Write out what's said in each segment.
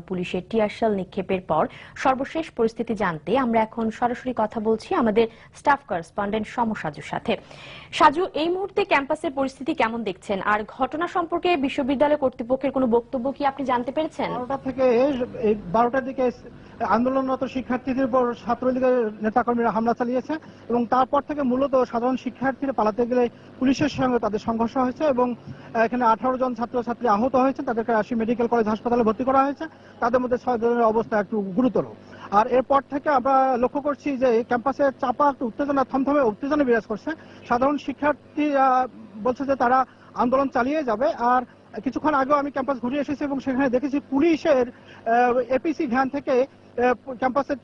পুলিশের টিয়ারশাল নিক্ষেপের পর সর্বশেষ পরিস্থিতি জানতে আমরা এখন সরাসরি কথা বলছি আমাদের স্টাফ করেসপন্ডেন্ট সম সাজুর সাথে। সাজু, এই মুহূর্তে ক্যাম্পাসের পরিস্থিতি কেমন দেখছেন? আর ঘটনা সম্পর্কে বিশ্ববিদ্যালয় কর্তৃপক্ষের কোনো বক্তব্য কি আপনি জানতে পেরেছেন? বারোটা থেকে বারোটার দিকে আন্দোলনরত শিক্ষার্থীদের উপর ছাত্রলীগের নেতাকর্মীরা হামলা চালিয়েছে এবং তারপর থেকে মূলত সাধারণ শিক্ষার্থীরা পালাতে গেলে পুলিশের সঙ্গে তাদের সংঘর্ষ হয়েছে এবং এখানে আঠারো জন ছাত্রছাত্রী আহত হয়েছে। তাদেরকে রাশি মেডিকেল কলেজ হাসপাতালে ভর্তি করা হয়েছে। তাদের মধ্যে ছয় জনের অবস্থা একটু গুরুতর। আর এরপর থেকে আমরা লক্ষ্য করছি যে ক্যাম্পাসে চাপা একটু উত্তেজনা, থমথমে উত্তেজনা বিরাজ করছে। সাধারণ শিক্ষার্থী বলছে যে তারা আন্দোলন চালিয়ে যাবে। আর কিছুক্ষণ আগেও আমি ক্যাম্পাস ঘুরে এসেছি এবং সেখানে দেখেছি পুলিশের এপিসি ভ্যান থেকে ক্যাম্পাসে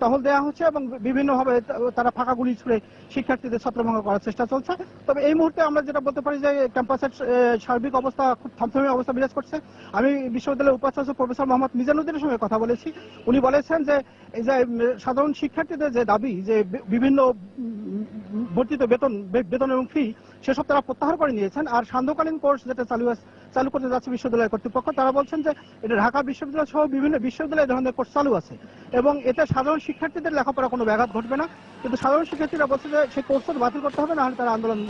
টহল দেওয়া হচ্ছে এবং বিভিন্নভাবে তারা ফাঁকা গুলি ছুড়ে শিক্ষার্থীদের ছত্রভঙ্গ করার চেষ্টা চলছে। তবে এই মুহূর্তে আমরা যেটা বলতে পারি যে, ক্যাম্পাসের সার্বিক অবস্থা খুব থমথমে অবস্থা বিরাজ করছে। আমি বিশ্ববিদ্যালয়ের উপাচার্য প্রফেসর মোহাম্মদ মিজানুদ্দিনের সঙ্গে কথা বলেছি। উনি বলেছেন যে, এই যে সাধারণ শিক্ষার্থীদের যে দাবি যে বিভিন্ন বর্ধিত বেতন বেতন এবং ফি সেসব তারা প্রত্যাহার করে নিয়েছেন। আর সান্ধ্যকালীন কোর্স যেটা চালু আছে- চালু করতে যাচ্ছে বিশ্ববিদ্যালয় কর্তৃপক্ষ, তারা বলছেন যে এটা ঢাকা বিশ্ববিদ্যালয় সহ বিভিন্ন বিশ্ববিদ্যালয়ে ধরনের কোর্স চালু আছে। এবং এতে সাধারণ শিক্ষার্থীদের লেখাপড়া কোনো ব্যাঘাত ঘটবে না। কিন্তু সাধারণ শিক্ষার্থীরা বলছে যে সেই কোর্স বাতিল করতে হবে না হলে তারা আন্দোলন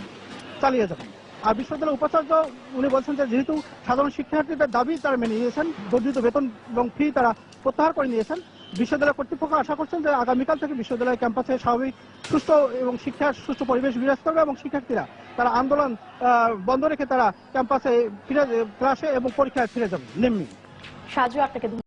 চালিয়ে যাবেন আর বিশ্ববিদ্যালয়ের উপাচার্য, উনি বলছেন যে যেহেতু সাধারণ শিক্ষার্থীদের দাবি তারা মেনে নিয়েছেন, বর্ধিত বেতন এবং ফি তারা প্রত্যাহার করে নিয়েছেন, বিশ্ববিদ্যালয় কর্তৃপক্ষ আশা করছেন যে আগামীকাল থেকে বিশ্ববিদ্যালয় ক্যাম্পাসে স্বাভাবিক, সুস্থ এবং শিক্ষার সুস্থ পরিবেশ বিরাজ করবে এবং শিক্ষার্থীরা তারা আন্দোলন বন্ধ রেখে তারা ক্যাম্পাসে ফিরে ক্লাসে এবং পরীক্ষায় ফিরে যাবে নেমনি সাজু, আপনাকে।